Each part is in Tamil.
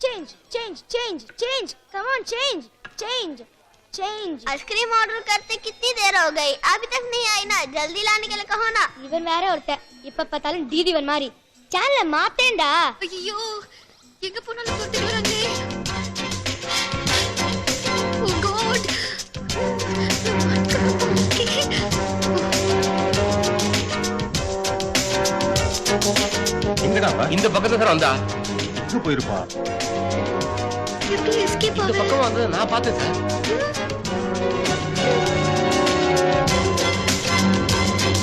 change, change, change, change. Come on, change, change, change. Ice cream order करते कितनी देर हो गई अभी तक नहीं आई ना जल्दी लाने के लिए कहो ना இவன் வேற ஒருத்தன் இப்ப பார்த்தாலும் டிடிவன் மாதிரி சேனல மாத்தேன்டா ஐயோ எங்க போனாலும் தொட்டு வராங்க ஓ காட் எங்கடாப்பா இந்த பக்கத்துல சார் வந்தா எங்க போயிருப்பா எப்படி எஸ்கேப் இந்த பக்கம் வந்து நான் பார்த்தேன் சார்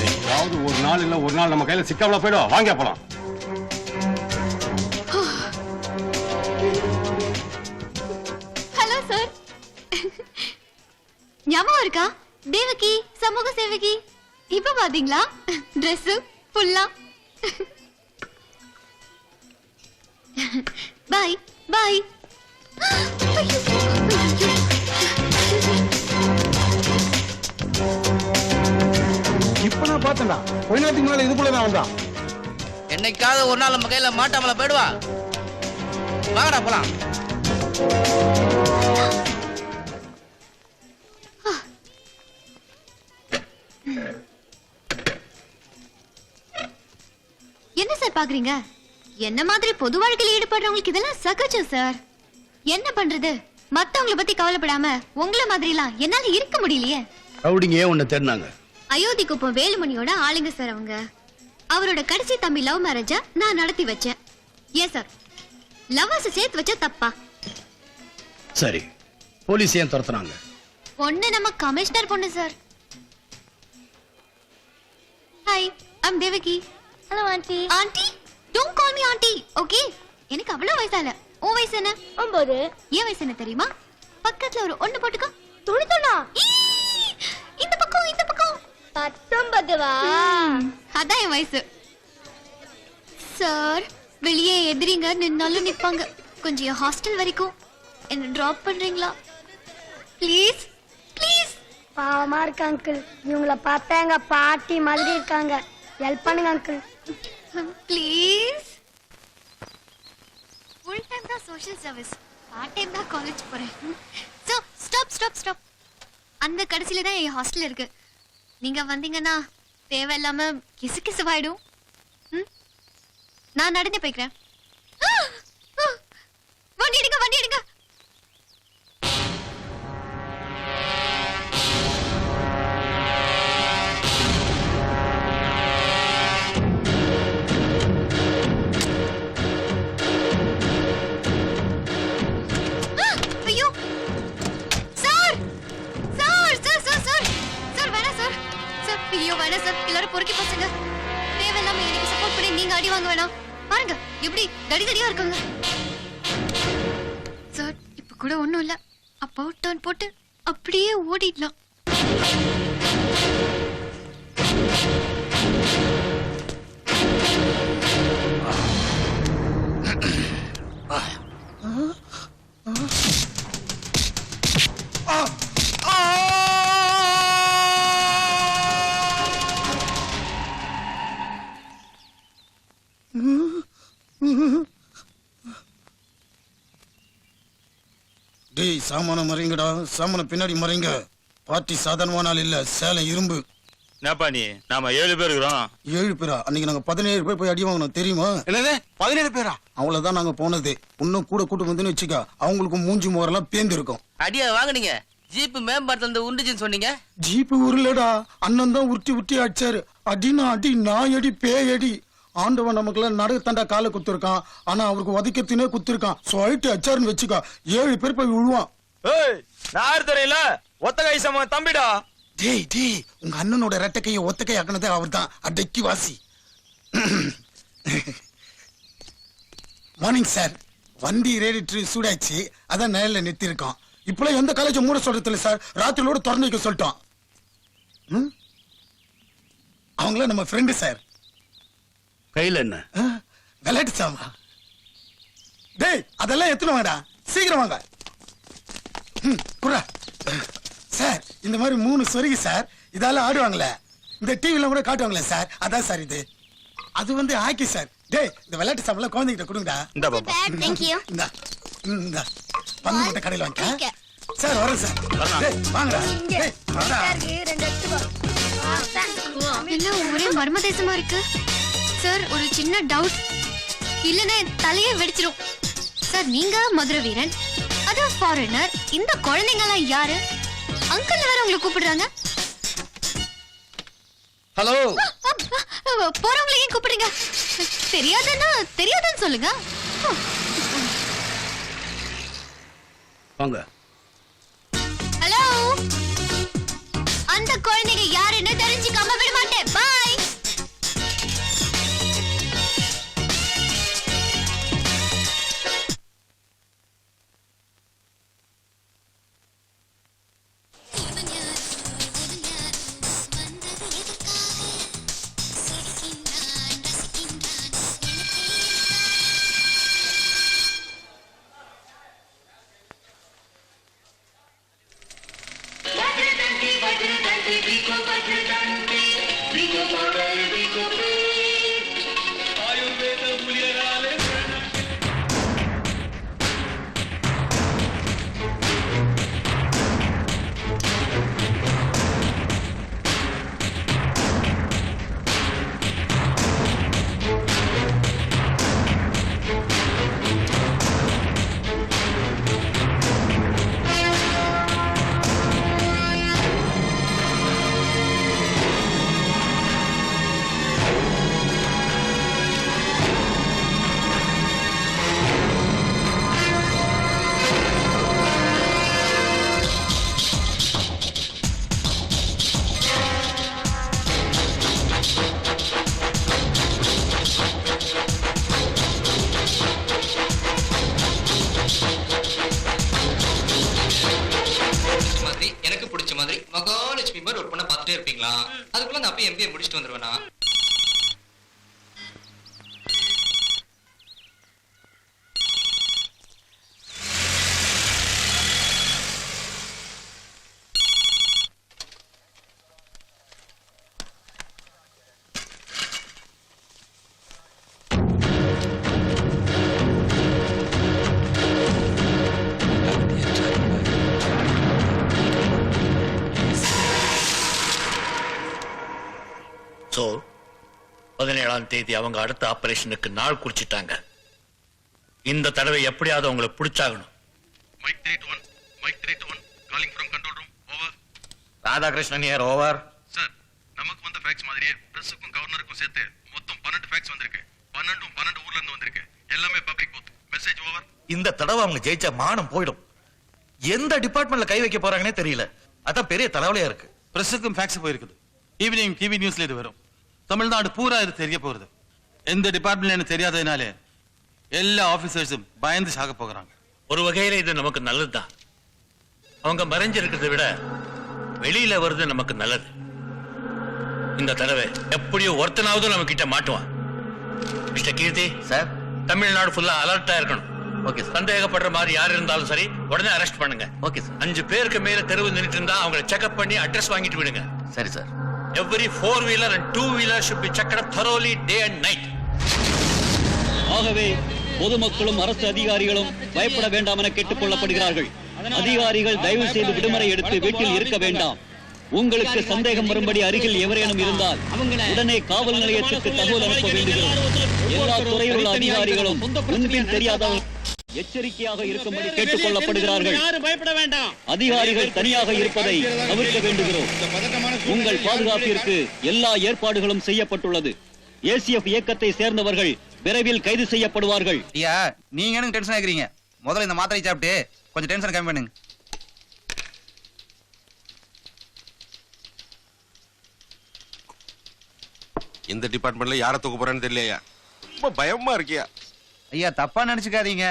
ஏதாவது ஒரு நாள் இல்ல ஒரு நாள் நம்ம கையில சிக்காமல போயிடும். வாங்க போலாம். ஹலோ சார் ஞாபகம் இருக்கா? தேவகி சமூக சேவகி. இப்ப பாத்தீங்களா? Dress ஃபுல்லா பாய் பாய் இப்ப நான் பார்த்தேன்டா. கொஞ்ச நேரத்துக்கு முன்னால இதுக்குள்ள தான் வந்தான் என்னைக்காவது ஒரு நாள் நம்ம கையில மாட்டாமல போயிடுவா. வாங்கடா போலாம். என்ன சார் பாக்குறீங்க? என்ன மாதிரி பொது வாழ்க்கையில் ஈடுபடுறவங்களுக்கு இதெல்லாம் சகஜம் சார். என்ன பண்றது? மத்தவங்கள பத்தி கவலைப்படாம உங்கள மாதிரிலாம் என்னால இருக்க முடியலையே. ரவுடிங்க ஏன் உன்னை தேடினாங்க. அயோத்தி குப்பம் வேலுமணியோட ஆளுங்க சார் அவங்க. அவரோட கடைசி தம்பி லவ் மேரேஜ நான் நடத்தி வச்சேன். ஏன் சார் லவ்வர்ஸ் சேர்த்து வச்சா தப்பா? சரி. போலீஸ் ஏன் துரத்துனாங்க? பொண்ணு நம்ம கமிஷனர் பொண்ணு sir hi I'm Devaki hello aunty aunty don't call me aunty okay எனக்கு அவ்வளவு வயசா இல்ல உன் வயசு என்ன? ஒன்பது. என் வயசு என்ன தெரியுமா? பக்கத்துல ஒரு ஒண்ணு போட்டுக்கோ. துணிதுண்ணா ஈ, இந்த பக்கம் இந்த பக்கம். பத்தொன்பது வா அதான் என் வயசு. சார் வெளியே எதிரிங்க நின்னாலும் நிப்பாங்க. கொஞ்சம் என் ஹாஸ்டல் வரைக்கும் என்ன டிராப் பண்றீங்களா? ப்ளீஸ் ப்ளீஸ் பாவமா இருக்கு அங்கிள் இவங்கள பார்த்தா எங்க பாட்டி மாதிரி இருக்காங்க. ஹெல்ப் பண்ணுங்க அங்கிள் ப்ளீஸ் ஃபுல் டைம் தான் சோஷியல் சர்வீஸ் பார்ட் டைம் தான் காலேஜ் போறேன். சோ ஸ்டாப் ஸ்டாப் ஸ்டாப் அந்த கடைசில தான் என் ஹாஸ்டல் இருக்கு. நீங்க வந்தீங்கன்னா தேவையில்லாம கிசு கிசுவாயிடும் ம்? நான் நடந்து போய்க்கிறேன். ஆ! வண்டி எடுங்க வண்டி எடுங்க. தடி தடியா இருக்காங்க. சார் இப்ப கூட ஒண்ணும் இல்ல. அப்போ டர்ன் போட்டு அப்படியே ஓடிடலாம். Mm-hmm. டேய் சாமான மறைங்கடா. சாமான பின்னாடி மறைங்க. பார்ட்டி சாதாரணமான ஆள் இல்ல. சேலம் இரும்பு. என்னப்பா நீ? நாம ஏழு பேர் இருக்கிறோம். ஏழு பேரா? அன்னைக்கு நாங்க பதினேழு பேர் போய் அடி வாங்கணும் தெரியுமா? என்னது? பதினேழு பேரா? அவ்வளவுதான் நாங்க போனது. இன்னும் கூட கூட்டு வந்துன்னு வச்சுக்க அவங்களுக்கு மூஞ்சி மோரெல்லாம் பேந்து இருக்கும். அடியா வாங்குனீங்க. ஜீப்பு மேம்பாரத்துல இருந்து உண்டுச்சுன்னு சொன்னீங்க. ஜீப்பு உருளடா. அண்ணன் தான் உருட்டி உருட்டி அடிச்சாரு. அடினா அடி நாய் அடி பேய் அடி. ஆண்டவன் நமக்குலாம் நடுக தண்டா காலை குத்துருக்கான். ஆனா அவருக்கு உதைக்கிறதுனே குத்துருக்கான். சொல்லிட்டு அச்சாருன்னு வச்சுக்கோ ஏழு பேர் போய் விழுவான். ஏய் நான் தெரியல? ஒத்த கை சம தம்பிடா. டேய் டேய் உங்க அண்ணனோட ரெட்டை கையை ஒத்த கை ஆக்கினதே அவர் தான் அடக்கி வாசி. மார்னிங் சார் வண்டி ரேடிட்டு சூடாச்சு. அதான் நேரில் நிறுத்தியிருக்கோம் இப்பெல்லாம் எந்த காலேஜ் மூட சொல்றது இல்லை சார் ராத்திரியோட திறந்து வைக்க சொல்லிட்டோம்? அவங்களாம் நம்ம ஃப்ரெண்டு சார் கையில என்ன? விளையாட்டு சாமா. டேய் அதெல்லாம் எத்தனை வாங்கடா? சீக்கிரம் வாங்க. ம், குர்ரா. சார் இந்த மாதிரி மூணு சொருகி சார் இதால ஆடுவாங்களே இந்த டிவில கூட காட்டுவாங்களே சார். அதான் சார் இது. அது வந்து ஹாக்கி சார். டேய் இந்த விளையாட்டு சாமான் குழந்தைகிட்ட கொடுங்கடா. இந்த பாப்பா. தேங்க் யூ இந்தா. இந்த. பந்து மட்டும் கடையில். வாங்க சார் வரேன் சார். டேய், வாங்கடா. இங்க. டேய், வாடா. ரெண்டு ஒரே மர்ம தேசமா இருக்கு? சார் ஒரு சின்ன டவுட் இல்லைன்னா தலையே வெடிச்சிரும். சார் நீங்க மதுரை வீரன். அது ஃபாரினர் இந்த குழந்தைங்க எல்லாம் யாரு? அங்கிள் வேற உங்களை கூப்பிடுறாங்க. ஹலோ போறவங்களை ஏன் கூப்பிடுங்க. தெரியாதுன்னா தெரியாதுன்னு சொல்லுங்க. வாங்க. ஹலோ அந்த குழந்தைங்க யாருன்னு தெரிஞ்சுக்காம விட மாட்டேன். பதினேழாம் தேதி அவங்க அடுத்த ஆபரேஷனுக்கு நாள் குறிச்சிட்டாங்க. இந்த தடவை எப்படியாவது அவங்களை பிடிச்சாகணும். ராதாகிருஷ்ணன் ஏர் ஓவர் சார் நமக்கு வந்த ஃபேக்ஸ் மாதிரியே பிரஸுக்கும் கவர்னருக்கும் சேர்த்து மொத்தம் பன்னெண்டு ஃபேக்ஸ் வந்திருக்கு. பன்னெண்டும் பன்னெண்டு ஊர்ல இருந்து வந்திருக்கு. எல்லாமே பப்ளிக் பூத் மெசேஜ் ஓவர் இந்த தடவை அவங்க ஜெயிச்சா மானம் போயிடும். எந்த டிபார்ட்மெண்ட்ல கை வைக்க போறாங்கன்னே தெரியல. அதான் பெரிய தலைவலியா இருக்கு. பிரஸுக்கும் ஃபேக்ஸ் போயிருக்குது. ஈவினிங் டிவி நியூஸ்ல இது வரும். தமிழ்நாடு பூரா இது தெரிய போகுது. எந்த டிபார்ட்மெண்ட் எனக்கு தெரியாததுனாலே எல்லா ஆபீசர்ஸும் பயந்து சாக போகிறாங்க. ஒரு வகையில இது நமக்கு நல்லதுதான். அவங்க மறைஞ்சிருக்கிறதை விட வெளியில வருது நமக்கு நல்லது. இந்த தடவை எப்படியோ ஒருத்தனாவது நம்ம கிட்ட மாட்டுவான். Mister Keerthi sir. தமிழ்நாடு ஃபுல்லா அலர்ட்டா இருக்கணும். Okay sir. சந்தேகப்படுற மாதிரி யார் இருந்தாலும் சரி உடனே அரெஸ்ட் பண்ணுங்க. Okay sir. அஞ்சு பேருக்கு மேல தெருவு நின்னுட்டு இருந்தா அவங்களை செக்அப் பண்ணி அட்ரஸ் வாங்கிட்டு விடுங்க. சரி sir. Every four-wheeler and two-wheeler should be checked up thoroughly day and night. ஆகவே பொதுமக்களும் அரசு அதிகாரிகளும் பயப்பட வேண்டாம் என கேட்டுக் கொள்ளப்படுகிறார்கள் அதிகாரிகள் தயவு செய்து விடுமுறை எடுத்து வீட்டில் இருக்க வேண்டாம். உங்களுக்கு சந்தேகம் வரும்படி அருகில் எவரேனும் இருந்தால் உடனே காவல் நிலையத்துக்கு தகவல் அனுப்ப வேண்டுகிறோம். எல்லா துறையில் உள்ள அதிகாரிகளும் முன்பின் தெரியாதவர்கள் எச்சரிக்கையாக இருக்கும்படி கேட்டுக் கொள்ளப்படுகிறார்கள் அதிகாரிகள் தனியாக இருப்பதை தவிர்க்க வேண்டுகிறோம். உங்கள் பாதுகாப்பிற்கு எல்லா ஏற்பாடுகளும் செய்யப்பட்டுள்ளது. ஏசிஎஃப் இயக்கத்தை சேர்ந்தவர்கள் விரைவில் கைது செய்யப்படுவார்கள். ஐயா நீங்க எனக்கு டென்ஷன் ஆகுறீங்க? முதல்ல இந்த மாத்திரை சாப்பிட்டு கொஞ்சம் டென்ஷன் கம்மி பண்ணுங்க. இந்த டிபார்ட்மெண்ட்ல யாரை தூக்க போறேன்னு தெரியலையா? ரொம்ப பயமா இருக்கியா? ஐயா தப்பா நினைச்சுக்காதீங்க.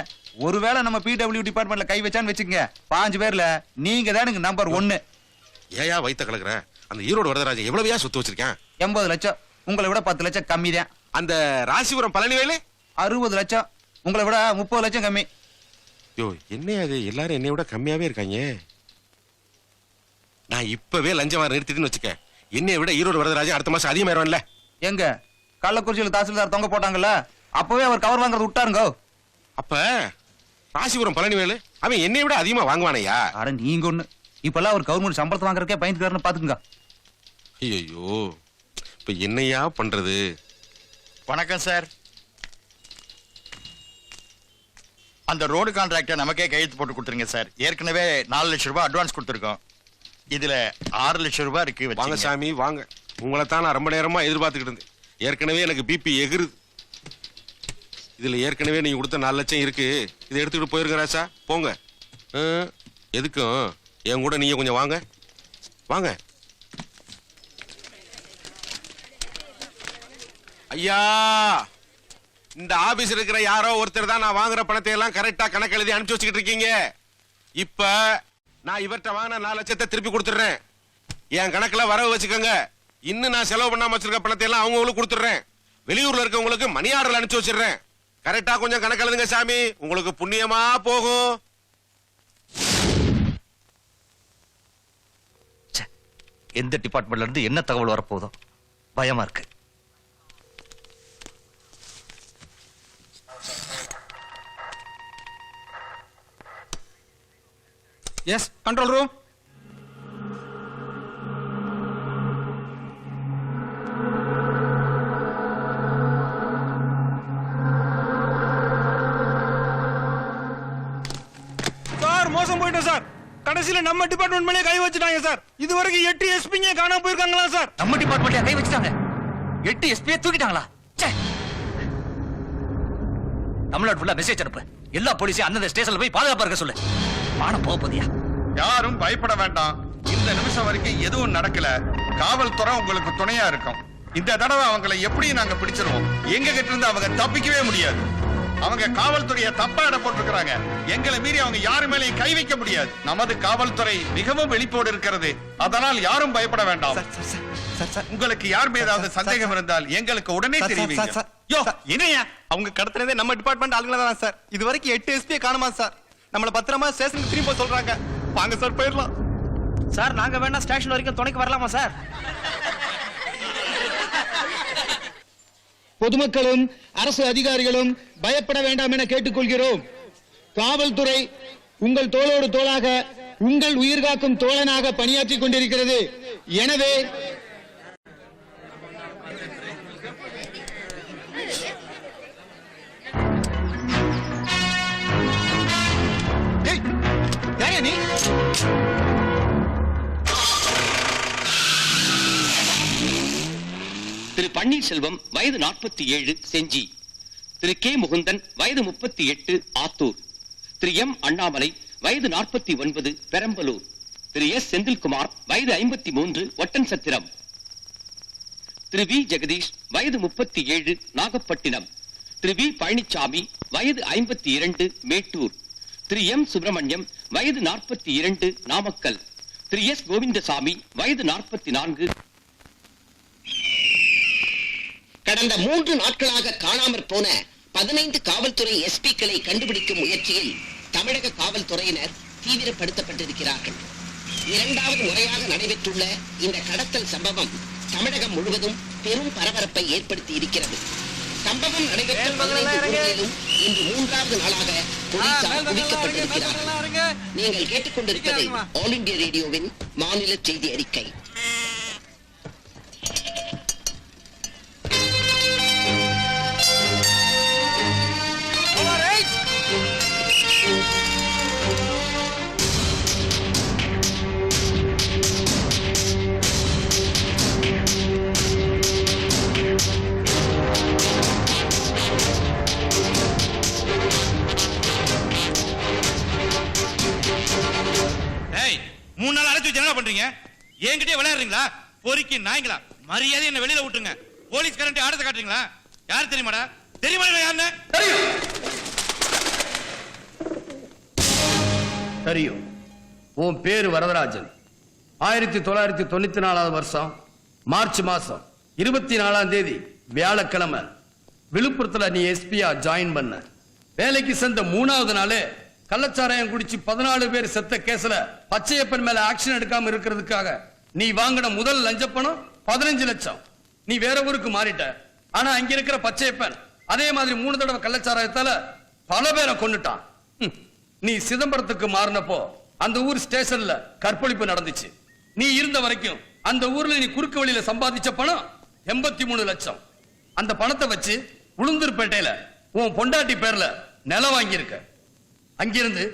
ஒருவேளை நம்ம பிடபிள்யூ டிபார்ட்மெண்ட்ல கை வச்சான்னு வச்சுக்கங்க. பாஞ்சு பேர்ல நீங்க தான் நம்பர் ஒன்னு ஏயா வைத்த கலக்குற? அந்த ஈரோடு வரதராஜன் எவ்வளவையா சொத்து வச்சிருக்கேன்? எண்பது லட்சம். உங்களை விட பத்து லட்சம் கம்மி தான். அந்த ராசிபுரம் பழனிவேலு? அறுபது லட்சம். உங்களை விட முப்பது லட்சம் கம்மி. யோ என்ன அது எல்லாரும் என்னை விட கம்மியாவே இருக்காங்க. நான் இப்பவே லஞ்சமா நிறுத்திட்டுன்னு வச்சுக்க. என்னைய விட ஈரோடு வரதராஜன் அடுத்த மாசம் அதிகமாயிருவான்ல. எங்க? கள்ளக்குறிச்சியில் தாசில்தார் தொங்க போட்டாங்கல்ல? அப்பவே அவர் கவர் வாங்குறது விட்டாருங்க. அப்ப ராசிபுரம் பழனிவேலு அவன் என்னை விட அதிகமா வாங்குவானையா? அட நீங்க ஒண்ணு. இப்பெல்லாம் ஒரு கவர்மெண்ட் சம்பளத்தை வாங்குறதுக்கே பயந்துக்காரன்னு பாத்துக்குங்க. ஐயோ இப்ப என்னையா பண்றது? வணக்கம் சார் அந்த ரோடு கான்ட்ராக்டை நமக்கே கையெழுத்து போட்டு கொடுத்துருங்க சார் ஏற்கனவே நாலு லட்சம் ரூபாய் அட்வான்ஸ் கொடுத்துருக்கோம். இதுல ஆறு லட்சம் ரூபாய் இருக்கு வாங்க வச்சுக்கங்க. சாமி வாங்க. உங்களை தான் நான் ரொம்ப நேரமா எதிர்பார்த்துக்கிட்டு இருந்தேன். ஏற்கனவே எனக்கு பிபி எகிருது. இதுல ஏற்கனவே நீங்க கொடுத்த நாலு லட்சம் இருக்கு. இதை எடுத்துக்கிட்டு போயிருங்க ராசா போங்க. எதுக்கும் என் கூட நீங்க கொஞ்சம் வாங்க. வாங்க. ஐயா இந்த ஆபீஸ் இருக்கிற யாரோ ஒருத்தர் தான் நான் வாங்குற பணத்தை எல்லாம் கரெக்டா கணக்கு எழுதி அனுப்பிச்சு வச்சுக்கிட்டு இருக்கீங்க. இப்ப நான் இவர்கிட்ட வாங்கின நாலு லட்சத்தை திருப்பி கொடுத்துடுறேன். என் கணக்குல வரவு வச்சுக்கோங்க. இன்னும் நான் செலவு பண்ணாம வச்சிருக்க பணத்தை எல்லாம் அவங்களுக்கு கொடுத்துடுறேன். வெளியூர்ல இருக்கவங்களுக்கு மணி ஆர்டர் அனுப்பிச்சு வச்சிடுறேன். கரெக்டா கொஞ்சம் கணக்கு எழுதுங்க சாமி. உங்களுக்கு புண்ணியமா போகும். எந்த டிபார்ட்மெண்ட்ல இருந்து என்ன தகவல் வரப்போகுதோ? பயமா இருக்கு. எஸ் கண்ட்ரோல் ரூம் கடைசியில நம்ம டிபார்ட்மெண்ட் மேலே கை வச்சுட்டாங்க சார் இது வரைக்கும் எட்டு எஸ்பிங்க காணாம போயிருக்காங்களா சார் நம்ம டிபார்ட்மெண்ட்ல கை வச்சுட்டாங்க. எட்டு எஸ்பியை தூக்கிட்டாங்களா? ச்சே. தமிழ்நாடு ஃபுல்லா மெசேஜ் அனுப்பு. எல்லா போலீஸையும் அந்தந்த ஸ்டேஷன்ல போய் பாதுகாப்பா இருக்க சொல்லு. மானம் போக போதியா யாரும் பயப்பட வேண்டாம். இந்த நிமிஷம் வரைக்கும் எதுவும் நடக்கல. காவல்துறை உங்களுக்கு துணையா இருக்கும். இந்த தடவை அவங்களை எப்படியும் நாங்க பிடிச்சிருவோம். எங்க கிட்ட இருந்து அவங்க தப்பிக்கவே முடியாது. அவங்க காவல்துறையை தப்பா இட போட்டிருக்கிறாங்க எங்களை மீறி அவங்க யாரு மேலேயும் கை வைக்க முடியாது. நமது காவல்துறை மிகவும் வெளிப்போடு இருக்கிறது. அதனால் யாரும் பயப்பட வேண்டாம். உங்களுக்கு யார் மீதாவது சந்தேகம் இருந்தால் எங்களுக்கு உடனே தெரிவிங்க. யோ என்னையா? அவங்க கடத்துறதே நம்ம டிபார்ட்மெண்ட் ஆளுங்கள தான் சார். இது வரைக்கும் எட்டு எஸ்பியை காணுமா சார்? நம்மள பத்திரமா ஸ்டேஷனுக்கு திரும்பி சொல்றாங்க. வாங்க சார் போயிடலாம். சார் நாங்க வேணா ஸ்டேஷன் வரைக்கும் துணைக்கு வரலாமா சார்? பொதுமக்களும் அரசு அதிகாரிகளும் பயப்பட வேண்டாம் என கேட்டுக்கொள்கிறோம். காவல்துறை உங்கள் தோளோடு தோளாக உங்கள் உயிர்காக்கும் தோழனாக பணியாற்றிக் கொண்டிருக்கிறது. எனவே நீ? பன்னீர்செல்வம் வயது நாற்பத்தி ஏழு செஞ்சி. திரு கே. முகுந்தன் வயது முப்பத்தி எட்டு ஆத்தூர். திரு எம். அண்ணாமலை வயது நாற்பத்தி ஒன்பது பெரம்பலூர். திரு எஸ். செந்தில்குமார் வயது ஐம்பத்தி மூன்று ஒட்டன் சத்திரம் திரு வி. ஜெகதீஷ் வயது முப்பத்தி ஏழு நாகப்பட்டினம். திரு வி. பழனிசாமி வயது ஐம்பத்தி இரண்டு மேட்டூர். திரு எம். சுப்பிரமணியம் வயது நாற்பத்தி இரண்டு நாமக்கல். திரு எஸ். கோவிந்தசாமி வயது நாற்பத்தி நான்கு கடந்த மூன்று நாட்களாக காணாமற் போன பதினைந்து காவல்துறை எஸ்பிக்களை கண்டுபிடிக்கும் முயற்சியில் தமிழக காவல்துறையினர் தீவிரப்படுத்தப்பட்டிருக்கிறார்கள். இரண்டாவது முறையாக நடைபெற்றுள்ள இந்த கடத்தல் சம்பவம் தமிழகம் முழுவதும் பெரும் பரபரப்பை ஏற்படுத்தி இருக்கிறது. சம்பவம் நடைபெற்ற பதினைந்து இன்று மூன்றாவது நாளாக போலீசார் குவிக்கப்பட்டிருக்கிறார்கள். நீங்கள் கேட்டுக்கொண்டிருப்பது ஆல் இந்தியா ரேடியோவின் மாநில செய்தி அறிக்கை. மூணு நாள் அடைச்சு வச்சு என்ன பண்றீங்க? என்கிட்டயே விளையாடுறீங்களா? பொறுக்கி நாய்ங்களா? மரியாதை என்ன வெளியில விட்டுருங்க. போலீஸ் கரண்ட் ஆடத்தை காட்டுறீங்களா? யார் தெரியுமாடா? தெரியுமா யாருன்னு? தெரியும். உன் பேரு வரதராஜன். ஆயிரத்தி தொள்ளாயிரத்தி தொண்ணூத்தி நாலாவது வருஷம் மார்ச் மாசம் இருபத்தி நாலாம் தேதி வியாழக்கிழமை. விழுப்புரத்துல நீ எஸ்பியா ஜாயின் பண்ண. வேலைக்கு சேர்ந்த மூணாவது நாளே கள்ளச்சாராயம் குடிச்சு பதினாலு பேர் செத்த கேஸ்ல பச்சையப்பன் மேல ஆக்ஷன் எடுக்காம இருக்கிறதுக்காக நீ வாங்கின முதல் லஞ்ச பணம் பதினஞ்சு லட்சம். நீ வேற ஊருக்கு மாறிட்ட. ஆனா அங்க இருக்கிற பச்சையப்பன் அதே மாதிரி மூணு தடவை கள்ளச்சாராயத்தால பல பேரை கொண்டுட்டான் நீ சிதம்பரத்துக்கு மாறினப்போ அந்த ஊர் ஸ்டேஷன்ல கற்பழிப்பு நடந்துச்சு. நீ இருந்த வரைக்கும் அந்த ஊர்ல நீ குறுக்கு வழியில சம்பாதிச்ச பணம் எண்பத்தி மூணு லட்சம். அந்த பணத்தை வச்சு உளுந்தூர்பேட்டையில உன் பொண்டாட்டி பேர்ல நிலம் வாங்கியிருக்க. அங்கிருந்து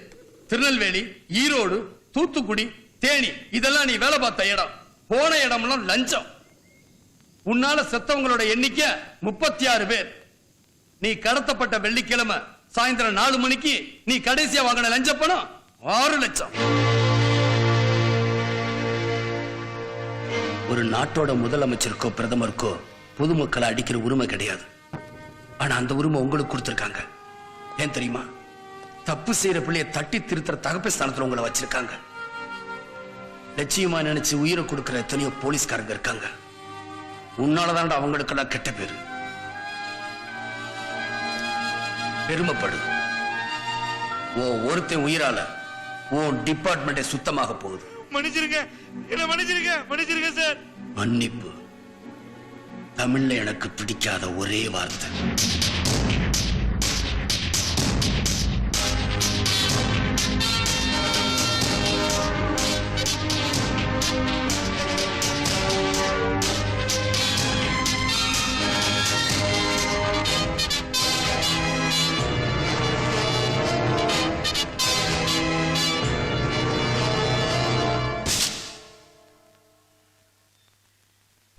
திருநெல்வேலி ஈரோடு தூத்துக்குடி தேனி. இதெல்லாம் நீ வேலை பார்த்த இடம். போன இடம்லாம் லஞ்சம். உன்னால செத்தவங்களோட எண்ணிக்கை முப்பத்தி ஆறு பேர். நீ கடத்தப்பட்ட வெள்ளிக்கிழமை சாயந்தரம் நாலு மணிக்கு நீ கடைசியா வாங்கின லஞ்ச பணம் ஆறு லட்சம். ஒரு நாட்டோட முதலமைச்சருக்கோ பிரதமருக்கோ பொதுமக்களை அடிக்கிற உரிமை கிடையாது. ஆனா அந்த உரிமை உங்களுக்கு கொடுத்திருக்காங்க. ஏன் தெரியுமா? தப்பு செய்யற பிள்ளைய தட்டி திருத்துற தகப்ப ஸ்தானத்துல உங்களை வச்சிருக்காங்க. லட்சியமா நினைச்சு உயிரை கொடுக்கிற எத்தனையோ போலீஸ்காரங்க இருக்காங்க. உன்னாலதான்டா அவங்களுக்கெல்லாம் கெட்ட பேரு. பெருமைப்படு. ஓ ஒருத்தன் உயிரால உன் டிபார்ட்மெண்டே சுத்தமாக போகுது. மன்னிச்சிருங்க. என்ன மன்னிச்சிருங்க? மன்னிச்சிருங்க சார். மன்னிப்பு. தமிழ்ல எனக்கு பிடிக்காத ஒரே வார்த்தை.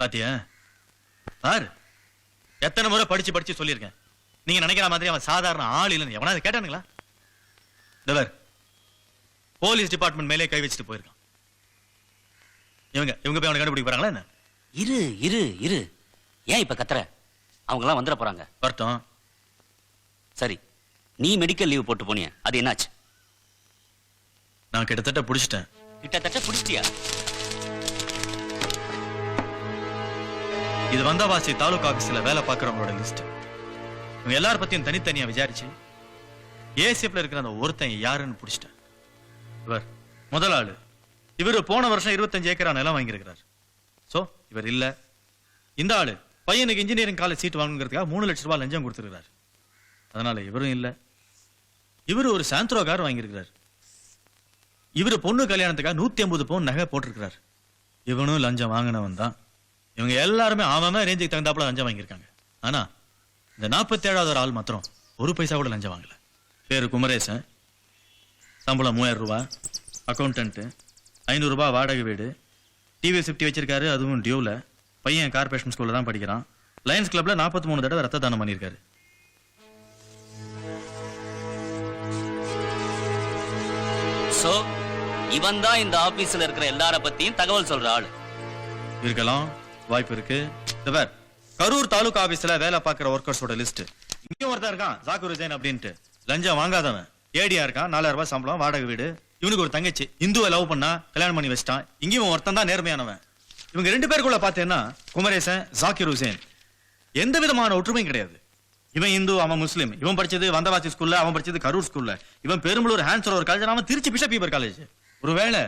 பாத்தியா? பாரு. எத்தனை முறை படிச்சு படிச்சு சொல்லியிருக்கேன். நீங்க நினைக்கிற மாதிரி அவன் சாதாரண ஆள் இல்லைன்னு எவனாவது கேட்டானுங்களா? போலீஸ் டிபார்ட்மெண்ட் மேலே கை வச்சுட்டு போயிருக்கான். இவங்க இவங்க போய் அவனை கண்டுபிடிக்க போறாங்களா என்ன? இரு இரு இரு. ஏன் இப்ப கத்துற? அவங்க எல்லாம் வந்துட போறாங்க. வரட்டும் சரி. நீ மெடிக்கல் லீவ் போட்டு போனிய. அது என்னாச்சு? நான் கிட்டத்தட்ட பிடிச்சிட்டேன். கிட்டத்தட்ட பிடிச்சிட்டியா? இது வந்தவாசி தாலுகா ஆபீஸ்ல வேலை பார்க்கறவங்களோட லிஸ்ட் இவங்க எல்லார பத்தியும் தனித்தனியா விசாரிச்சு ஏசிஎப்ல இருக்கிற அந்த ஒருத்தன் யாருன்னு பிடிச்சிட்டேன். இவர் முதல் ஆளு இவர் போன வருஷம் இருபத்தஞ்சு ஏக்கரா நிலம் வாங்கியிருக்கிறார். சோ இவர் இல்ல. இந்த ஆளு பையனுக்கு இன்ஜினியரிங் காலேஜ் சீட் வாங்குறதுக்காக மூணு லட்சம் ரூபாய் லஞ்சம் கொடுத்துருக்காரு அதனால இவரும் இல்ல. இவர் ஒரு சாந்த்ரோ கார் வாங்கியிருக்கிறார். இவர் பொண்ணு கல்யாணத்துக்காக நூத்தி ஐம்பது பவுன் நகை போட்டிருக்கிறார். இவனும் லஞ்சம் வாங்கினவன் தான் இவங்க எல்லாருமே அவன் ரேஞ்சுக்கு தகுந்தாப்புல லஞ்சம் வாங்கியிருக்காங்க. ஆனா இந்த நாற்பத்தி ஏழாவது ஒரு ஆள் மாத்திரம் ஒரு பைசா கூட லஞ்சம் வாங்கல. பேரு குமரேசன். சம்பளம் மூவாயிரம் ரூபாய் அக்கௌண்டன்ட் ஐநூறு ரூபாய் வாடகை வீடு. டிவி ஃபிஃப்டி வச்சிருக்காரு அதுவும் டியூல பையன் கார்பரேஷன் ஸ்கூல்ல தான் படிக்கிறான். லயன்ஸ் கிளப்ல நாற்பத்தி மூணு தடவை ரத்த தானம் பண்ணியிருக்காரு. சோ இவன் தான் இந்த ஆபீஸ்ல இருக்கிற எல்லார பத்தியும் தகவல் சொல்ற ஆளு. இருக்கலாம். வாய்ப்பு இருக்கு. இந்த கரூர் தாலுகா ஆபீஸ்ல வேலை பார்க்குற ஒர்க்கர்ஸோட லிஸ்ட் இங்கேயும் ஒருத்தன் இருக்கான் ஜாக்கு விஜயன் அப்படின்ட்டு. லஞ்சம் வாங்காதவன். ஏடியா இருக்கான் நாலாயிரம் ரூபாய் சம்பளம் வாடகை வீடு. இவனுக்கு ஒரு தங்கச்சி இந்துவை லவ் பண்ணா கல்யாணம் பண்ணி வச்சிட்டான். இங்கேயும் ஒருத்தன் தான் நேர்மையானவன். இவங்க ரெண்டு பேருக்குள்ள பார்த்தேன்னா குமரேசன் ஜாக்கிர் ஹுசேன் எந்த விதமான ஒற்றுமையும் கிடையாது. இவன் இந்து அவன் முஸ்லீம். இவன் படிச்சது வந்தவாசி ஸ்கூல்ல அவன் படிச்சது கரூர் ஸ்கூல்ல இவன் பெரும்பலூர் ஹான்சர் ஒரு காலேஜ் அவன் திருச்சி பிஷப் பீபர் காலேஜ் ஒருவேளை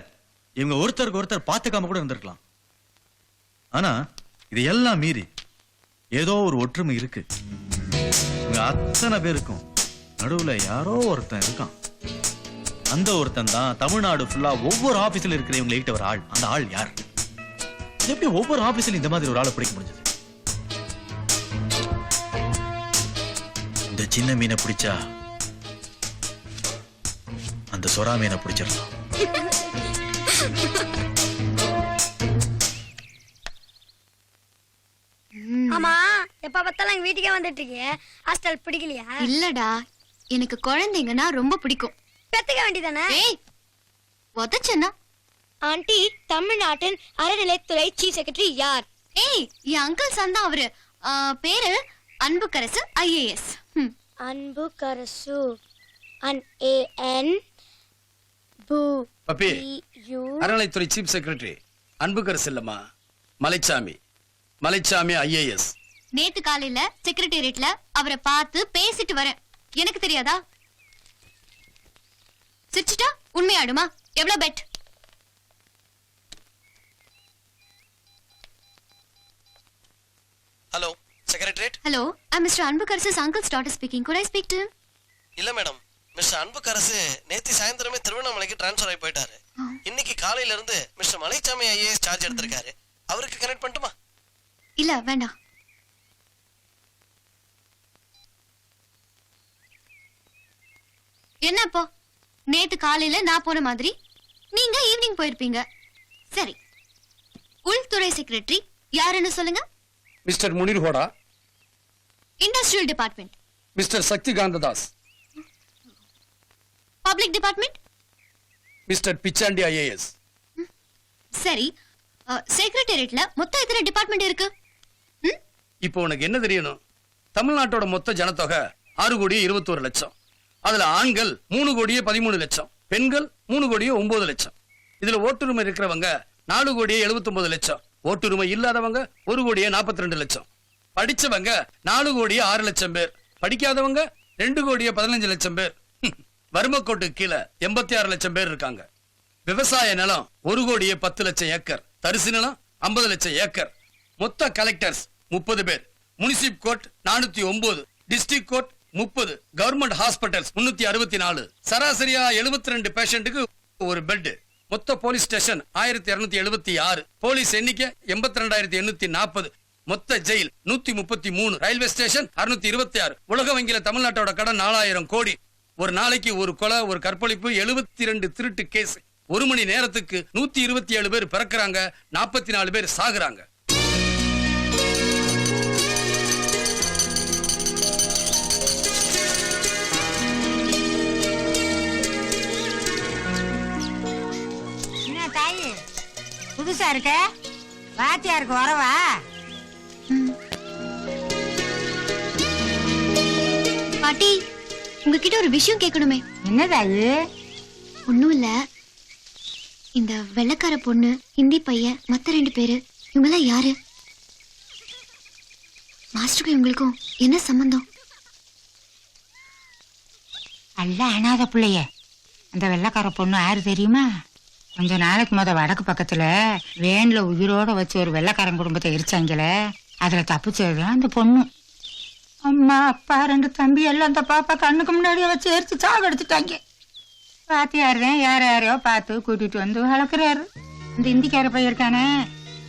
இவங்க ஒருத்தருக்கு ஒருத்தர் பார்த்துக்காம கூட இருந்திருக்கலாம். ஆனா இது எல்லாம் மீறி ஏதோ ஒரு ஒற்றுமை இருக்கு. அத்தனை பேருக்கும் நடுவுல யாரோ ஒருத்தன் இருக்கான். அந்த ஒருத்தன் தான் தமிழ்நாடு ஃபுல்லா ஒவ்வொரு ஆபீஸ்ல இருக்கிற இவங்க கிட்ட ஒரு ஆள். அந்த ஆள் யார்? எப்படி ஒவ்வொரு ஆபீஸ்ல இந்த மாதிரி ஒரு ஆளை பிடிக்க முடிஞ்சது? இந்த சின்ன மீனை பிடிச்சா அந்த சொரா மீனை பிடிச்சிடலாம். எப்ப பார்த்தாலும் எங்க வீட்டுக்கே வந்துட்டு இருக்கீங்க ஹாஸ்டல் பிடிக்கலையா? இல்லடா. எனக்கு குழந்தைங்கன்னா ரொம்ப பிடிக்கும். பெத்துக்க வேண்டியதானே? ஏய் உதச்சனா ஆண்டி தமிழ்நாட்டின் அறநிலைத்துறை சீஃப் செக்ரட்டரி யார்? ஏய் என் அங்கிள் சன் தான் அவரு. பேரு அன்புக்கரசு ஐஏஎஸ் அன்பு கரசு அன் ஏ என் பு பப்பி அறநிலைத்துறை சீஃப் செக்ரட்டரி அன்புக்கரசு இல்லம்மா. மலைச்சாமி. மலைச்சாமி ஐஏஎஸ் நேத்து காலையில செக்ரட்டேரியட்ல அவரை பார்த்து பேசிட்டு வரேன். எனக்கு தெரியாதா? சிரிச்சிட்டா? உண்மையாடுமா? எவ்வளவு bet hello secretariat hello I mister Anbukkarasu uncle daughter speaking good I speak to இல்ல மேடம் மிஸ்டர் அன்புக்கரசு நேத்தி சாயந்தரமே திருவண்ணாமலைக்கு டிரான்ஸ்ஃபர் ஆகி போயிட்டாரு. இன்னைக்கு காலையில இருந்து மிஸ்டர் மலைச்சாமி ஐஏஎஸ் சார்ஜ் எடுத்திருக்காரு. அவருக்கு கனெக்ட் பண்ணட்டுமா? இல்ல வேண்டாம். என்ன இப்போ நேத்து காலையில நான் போன மாதிரி நீங்க ஈவினிங் போயிருப்பீங்க. சரி. உள்துறை செக்ரட்டரி யாருன்னு சொல்லுங்க? Mister Munir Hoda. Industrial department mister Sakthi Kanthadas public department mister Pichandi IAS. சரி. செக்ரட்டேரியட்ல மொத்தம் எத்தனை டிபார்ட்மெண்ட் இருக்கு? இப்போ உனக்கு என்ன தெரியணும்? தமிழ்நாட்டோட மொத்த ஜனத்தொகை ஆறு கோடியே இருபத்தோரு லட்சம். அதுல ஆண்கள் மூணு கோடியே பதிமூணு லட்சம் பெண்கள் மூணு கோடியே ஒன்பது லட்சம். இதுல ஓட்டுரிமை இருக்கிறவங்க நாலு கோடியே எழுபத்தி லட்சம். ஓட்டுரிமை இல்லாதவங்க ஒரு கோடியே நாற்பத்தி ரெண்டு லட்சம். படிச்சவங்க நாலு கோடியே ஆறு லட்சம் பேர். படிக்காதவங்க ரெண்டு கோடியே பதினஞ்சு லட்சம் பேர். வறுமக்கோட்டு கீழே எண்பத்தி ஆறு லட்சம் பேர் இருக்காங்க. விவசாய நிலம் ஒரு கோடியே பத்து லட்சம் ஏக்கர். தரிசு நிலம் ஐம்பது லட்சம் ஏக்கர். மொத்த கலெக்டர்ஸ் முப்பது பேர். முனிசிப் கோர்ட் நானூத்தி ஒன்பது. டிஸ்ட்ரிக்ட் கோர்ட் முப்பது. கவர்மெண்ட் ஹாஸ்பிட்டல்ஸ் முன்னூத்தி அறுபத்தி நாலு. சராசரியா எழுபத்தி ரெண்டு பேஷண்ட்டுக்கு ஒரு பெட் மொத்த போலீஸ் ஸ்டேஷன் ஆயிரத்தி இருநூத்தி எழுபத்தி ஆறு. போலீஸ் எண்ணிக்கை எண்பத்தி ரெண்டாயிரத்தி எண்ணூத்தி நாற்பது. மொத்த ஜெயில் நூத்தி முப்பத்தி மூணு. ரயில்வே ஸ்டேஷன் அறுநூத்தி இருபத்தி ஆறு. உலக வங்கியில தமிழ்நாட்டோட கடன் நாலாயிரம் கோடி. ஒரு நாளைக்கு ஒரு கொலை ஒரு கற்பழிப்பு எழுபத்தி ரெண்டு திருட்டு கேஸ் ஒரு மணி நேரத்துக்கு நூத்தி இருபத்தி ஏழு பேர் பிறக்கிறாங்க. நாற்பத்தி நாலு பேர் சாகுறாங்க. புதுசா இருக்க? வாத்தியாருக்கு வரவா? பாட்டி உங்ககிட்ட ஒரு விஷயம் கேட்கணுமே என்ன தாயி ஒண்ணும் இல்ல இந்த வெள்ளக்கார பொண்ணு ஹிந்தி பையன் மத்த ரெண்டு பேரு இவங்கெல்லாம் யாரு? மாஸ்டருக்கும் இவங்களுக்கும் என்ன சம்பந்தம்? அல்ல அனாத பிள்ளைய. அந்த வெள்ளைக்கார பொண்ணு யாரு தெரியுமா? கொஞ்ச நாளைக்கு முத வடக்கு பக்கத்துல வேன்ல உயிரோட வச்சு ஒரு வெள்ளைக்காரன் குடும்பத்தை எரிச்சாங்கல அதுல தப்பிச்சது அந்த பொண்ணு. அம்மா அப்பா ரெண்டு தம்பி எல்லாம் அந்த பாப்பா கண்ணுக்கு முன்னாடியே வச்சு எரிச்சு எடுத்துட்டாங்க. பாத்தியார் தான் யார் யாரையோ பார்த்து கூட்டிட்டு வந்து வளர்க்குறாரு. இந்த இந்திக்கார பையன் இருக்கானே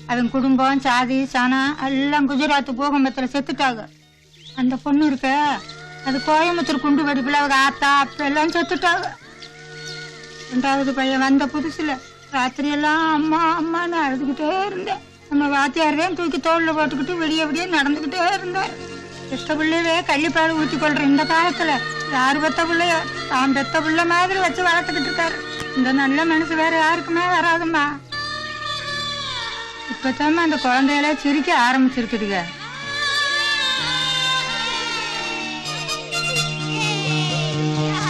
அவன் குடும்பம் சாதி சனம் எல்லாம் குஜராத் பூகம்பத்துல செத்துட்டாங்க. அந்த பொண்ணு இருக்க? அது கோயம்புத்தூர் குண்டு வெடிப்பில் அவங்க ஆத்தா அப்ப எல்லாம் செத்துட்டாங்க. ரெண்டாவது பையன் வந்த புதுசுல ராத்திரியெல்லாம் அம்மா அம்மான்னு அழுதுகிட்டே இருந்தேன். நம்ம வாத்தியார் தூக்கி தோல்ல போட்டுக்கிட்டு விடிய விடிய நடந்துகிட்டே இருந்தார் பெத்த பிள்ளையவே கள்ளிப்பால் ஊற்றி கொள்ற இந்த காலத்துல யார் பெத்த பிள்ளைய? தான் பெத்த பிள்ளை மாதிரி வச்சு வளர்த்துக்கிட்டு இருக்காரு. இந்த நல்ல மனசு வேற யாருக்குமே வராதும்மா. இப்பதாம்மா அந்த குழந்தையில சிரிக்க ஆரம்பிச்சிருக்குதுங்க.